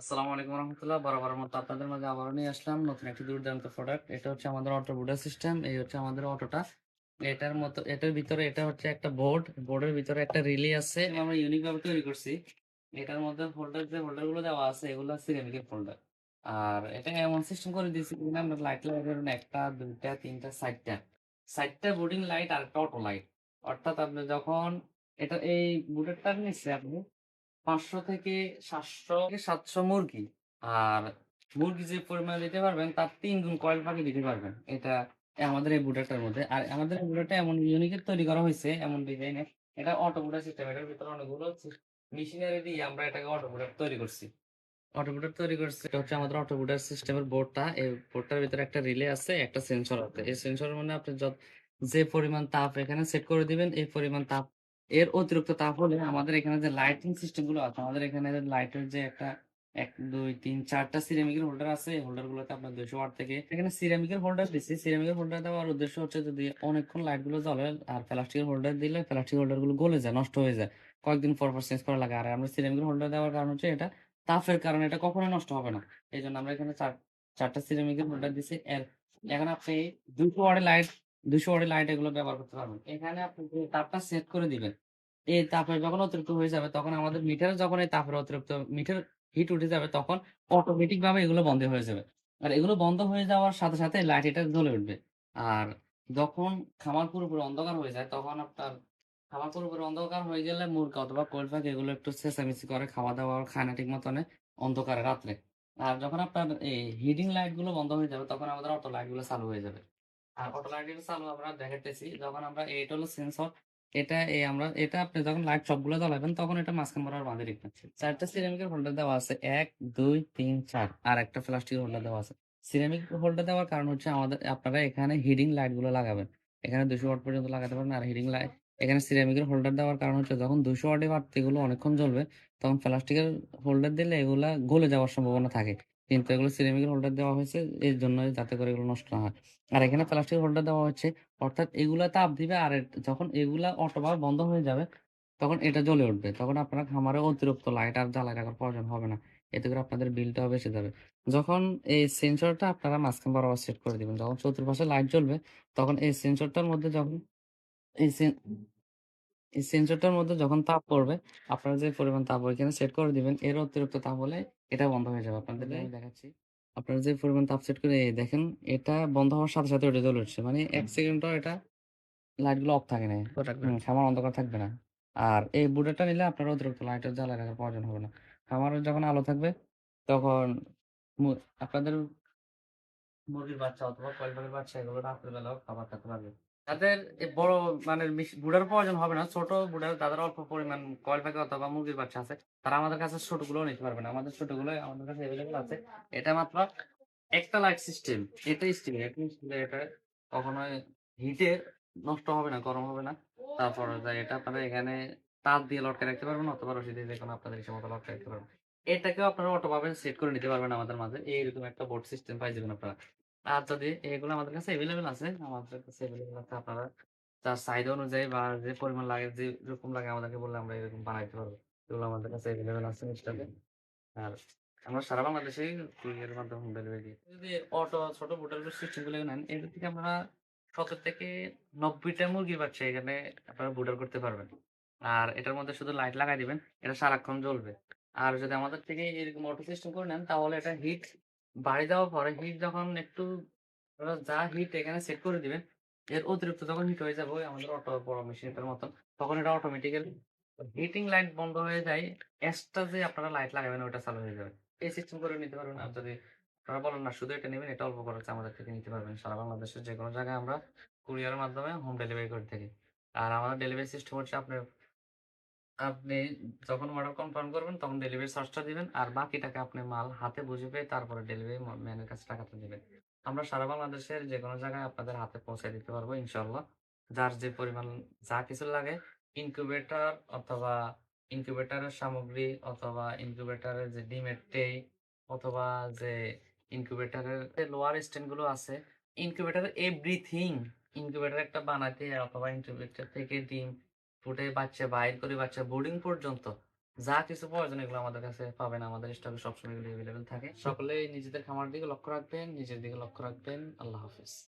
আসসালামু আলাইকুম রহমতুল্লাহ। বরাবর মতো আপনাদের মাঝে আবারও নিয়ে আসলাম নতুন একটি দুর্দান্ত প্রোডাক্ট এটা হচ্ছে আমাদের অটো বুডার সিস্টেম এই হচ্ছে আমাদের অটোটা এটার মতো, এটার ভিতরে এটা হচ্ছে একটা বোর্ড বোর্ডের ভিতরে একটা রিলে আছে। আমরা ইউনিক ভাবে তৈরি করছি। এটার মধ্যে ফোল্ডার যে ফোল্ডারগুলো দেওয়া আছে, এগুলো সিরামিকের ফোল্ডার আর এটা এমন সিস্টেম করে দিয়েছি আমরা লাইট লাগাবেন একটা, দুইটা, তিনটা, চারটা। চারটা বোর্ডিং লাইট আর একটা অটো লাইট অর্থাৎ আপনি যখন এটা, এই বুটেরটা নিচ্ছে আপনি পাঁচশো থেকে সাতশো সাতশো মুরগি। আর মুরগি যে পরিমাণ দিতে পারবেন, তার তিন গুণ কয়েল পাখি দিতে পারবেন। এটা আমাদের এই বুটারটার মধ্যে। আর আমাদের এই বুটারটা এমন ইউনিকের তৈরি করা হয়েছে, এমন ডিজাইনে এটা অটো বুটার সিস্টেম এটার ভিতরে অনেকগুলো মেশিনারি দিয়ে আমরা এটাকে অটো বুটার তৈরি করছি। অটো বুটার তৈরি করছি, এটা হচ্ছে আমাদের অটো বুটার সিস্টেমের বোর্ডটা। এই বোর্ডটার ভিতরে একটা রিলে আছে, একটা সেন্সর আছে। এই সেন্সরের মানে আপনি যত, যে পরিমাণ তাপ এখানে সেট করে দিবেন, এই পরিমাণ তাপ এর অতিরিক্ত তাপ হলে আমাদের এখানে যে লাইটিং সিস্টেমগুলো আছে, আমাদের এখানে লাইটের যে একটা এক, দুই, তিন, চারটা সিরামিকের হোল্ডার আছে হোল্ডার গুলোতে আপনার দুইশো ওয়াট থেকে এখানে সিরামিকের হোল্ডার দিচ্ছি সিরামিকের হোল্ডার দেওয়ার উদ্দেশ্য হচ্ছে যদি অনেকক্ষণ লাইটগুলো জ্বলে আর প্লাস্টিকের হোল্ডার দিলে প্লাস্টিক হোল্ডারগুলো গলে যায়, নষ্ট হয়ে যায়। কয়েকদিন পর পর চেঞ্জ করা লাগে। আর আমরা সিরামিকের হোল্ডার দেওয়ার কারণ হচ্ছে এটা তাপের কারণে এটা কখনোই নষ্ট হবে না। এই জন্য আমরা এখানে চার, চারটা সিরামিকের হোল্ডার দিচ্ছি এর, এখন আপনি দুশো ওয়াটের লাইট দুশো ওয়াটের লাইট এগুলো ব্যবহার করতে পারবেন। এখানে আপনি তাপটা সেট করে দিবেন এই তাপের যখন অতিরিক্ত হয়ে যাবে, তখন আমাদের মিটারে যখন এই তাপের অতিরিক্ত মিটার হিট উঠে যাবে, তখন অটোমেটিক ভাবে এগুলো বন্ধ হয়ে যাবে। আর এগুলো বন্ধ হয়ে যাওয়ার সাথে সাথে লাইট এটা জ্বলে উঠবে। আর যখন খামার পুরোপুরি অন্ধকার হয়ে যায়, তখন আপনার খামার পুরোপুরি অন্ধকার হয়ে গেলে মুরগা অথবা পাখি এগুলো একটু চেঁচামেচি করে, খাওয়া দাওয়া খায় না ঠিক মতনে অন্ধকারে রাত্রে। আর যখন আপনার এই হিডিং লাইটগুলো বন্ধ হয়ে যাবে, তখন আমাদের অটো লাইটগুলো চালু হয়ে যাবে। আর অটো লাইটগুলো চালু আমরা দেখাইতেছি যখন আমরা এইটা হলো সেন্সর এটা এই আমরা, এটা আপনি যখন লাইট সবগুলো জ্বালাবেন, তখন এটা মাঝখান বরাবর বাঁধে রাখবেন চারটা সিরামিকের হোল্ডার দেওয়া আছে। এক, দুই, তিন, চার আর একটা প্লাস্টিকের হোল্ডার দেওয়া আছে। সিরামিক হোল্ডার দেওয়ার কারণ হচ্ছে আমাদের, আপনারা এখানে হিডিং লাইটগুলো লাগাবেন। এখানে দুশো ওয়াট পর্যন্ত লাগাতে পারেন আর হিডিং লাইট এখানে সিরামিকের হোল্ডার দেওয়ার কারণ হচ্ছে যখন দুশো ওয়াটে বাড়তিগুলো অনেকক্ষণ জ্বলবে, তখন প্লাস্টিকের হোল্ডার দিলে এগুলা গলে যাওয়ার সম্ভাবনা থাকে। কিন্তু এগুলো সিরামিকের হোল্ডার দেওয়া হয়েছে, এর জন্য যাতে করে এগুলো নষ্ট না হয়। আর এখানে প্লাস্টিক হোল্ডার দেওয়া হচ্ছে অর্থাৎ এগুলা তাপ দিবে আর যখন এগুলা অটোভাবে বন্ধ হয়ে যাবে, তখন এটা জ্বলে উঠবে। তখন আপনার খামারে অতিরিক্ত লাইট আর জ্বালায় রাখার প্রয়োজন হবে না। এতে করে আপনাদের বিলটাও বেঁচে যাবে। যখন এই সেন্সরটা আপনারা মাঝখান বরাবর সেট করে দিবেন, যখন চতুর্পাশে লাইট জ্বলবে, তখন এই সেন্সরটার মধ্যে যখন এই এই সেন্সরটার মধ্যে যখন তাপ পড়বে আপনারা যে পরিমাণ তাপ ওইখানে সেট করে দিবেন এর অতিরিক্ত তাপ হলে এটা বন্ধ হয়ে যাবে আপনাদের আমি দেখাচ্ছি। আপনারা যে পরিমাণ তাপ সেট করে দেখেন এটা বন্ধ হওয়ার সাথে সাথে ওটা জ্বলে উঠছে। মানে এক সেকেন্ডও এটা লাইটগুলো অফ থাকে না। খামার অন্ধকার থাকবে না। আর এই বুটেরটা নিলে আপনার অতিরিক্ত লাইটের জ্বালায় রাখার প্রয়োজন হবে না। খামারে যখন আলো থাকবে তখন আপনাদের মুরগির বাচ্চা অথবা কয়েলবাড়ির বাচ্চা এগুলো রাত্রে বেলাও খাবার খেতে পারবে। তাদের বড় মানে বুড়ার প্রয়োজন হবে না। ছোট বুড়ার তাদের অল্প পরিমাণ কয়েল পাখি অথবা মুরগির বাচ্চা আছে, তারা আমাদের কাছে ছোটগুলো নিতে পারবে না। আমাদের ছোটগুলো আমাদের কাছে অ্যাভেলেবল আছে। এটা মাত্র একটা লাইট সিস্টেম এটা স্টিল এটা কখনোই হিটে নষ্ট হবে না, গরম হবে না। তারপর এটা আপনারা এখানে তার দিয়ে লটকে রাখতে পারবেন অথবা রশি দিয়ে কোনো আপনাদের ইচ্ছে মতো লটকে রাখতে পারবেন। এটাকেও আপনারা অটোভাবে সেট করে নিতে পারবেন আমাদের মাঝে। এইরকম একটা বোর্ড সিস্টেম পাই যাবেন আপনারা। আর যদি এগুলো আমাদের কাছে এভেলেবেল আছে। আমাদের কাছে এভেলেবেল আছে আপনারা তার সাইজ অনুযায়ী বা যে পরিমাণ লাগে, যে রকম লাগে আমাদেরকে বললে আমরা এরকম বানাইতে পারব। এগুলো আমাদের কাছে এভেলেবেল আছে স্টকে আর আমরা সারা বাংলাদেশে কুরিয়ারের মাধ্যমে হোম ডেলিভারি যদি অটো ছোট বোটের সিস্টেমগুলো নেন এদের থেকে আমরা সত্তর থেকে নব্বইটা মুরগি বাচ্চা এখানে আপনারা বুটার করতে পারবেন। আর এটার মধ্যে শুধু লাইট লাগাই দিবেন, এটা সারাক্ষণ জ্বলবে। আর যদি আমাদের থেকে এরকম অটো সিস্টেম করে নেন, তাহলে এটা হিট বাড়ি দেওয়ার পরে হিট যখন একটু যা হিট এখানে সেট করে দিবেন, এর অতিরিক্ত যখন হিট হয়ে যাবে আমাদের অটো বড় মেশিনটার মতন, তখন এটা অটোমেটিক্যালি হিটিং লাইট বন্ধ হয়ে যায় এক্সট্রা যে আপনারা লাইট লাগাবেন ওটা চালু হয়ে যাবে। এই সিস্টেম করে নিতে পারবেন। আর যদি আপনারা বলেন না, শুধু এটা নেবেন, এটা অল্প খরচে আমাদের থেকে নিতে পারবেন। সারা বাংলাদেশের যে কোনো জায়গায় আমরা কুরিয়ারের মাধ্যমে হোম ডেলিভারি করে থাকি। আর আমাদের ডেলিভারি সিস্টেম হচ্ছে আপনার আপনি যখন অর্ডার কনফার্ম করবেন, তখন ডেলিভারি চার্জটা দিবেন আর বাকি টাকা আপনি মাল হাতে বুঝে পেয়ে তারপরে ডেলিভারি ম্যানের কাছে টাকাটা দিবেন। আমরা সারা বাংলাদেশের যে কোনো জায়গায় আপনাদের হাতে পৌঁছে দিতে পারব ইনশাল্লাহ যার যে পরিমাণ যা কিছু লাগে ইনকিউবেটর অথবা ইনকিউবেটরের সামগ্রী অথবা ইনকিউবেটরের যে ডিমের ট্রে অথবা যে ইনকিউবেটরের লোয়ার স্ট্যান্ডগুলো আছে ইনকিউবেটরের এভরিথিং ইনকিউবেটর একটা বানাতে অথবা ইনকিউবেটর থেকে ডিম ফুটে বাচ্চা বাইর করে বাচ্চা বোর্ডিং পর্যন্ত যা কিছু প্রয়োজন এগুলো আমাদের কাছে পাবেন। আমাদের স্টকে সবসময় এগুলো অ্যাভেলেবেল থাকে। সকলেই নিজেদের খামার দিকে লক্ষ্য রাখবেন, নিজের দিকে লক্ষ্য রাখবেন। আল্লাহ হাফিজ।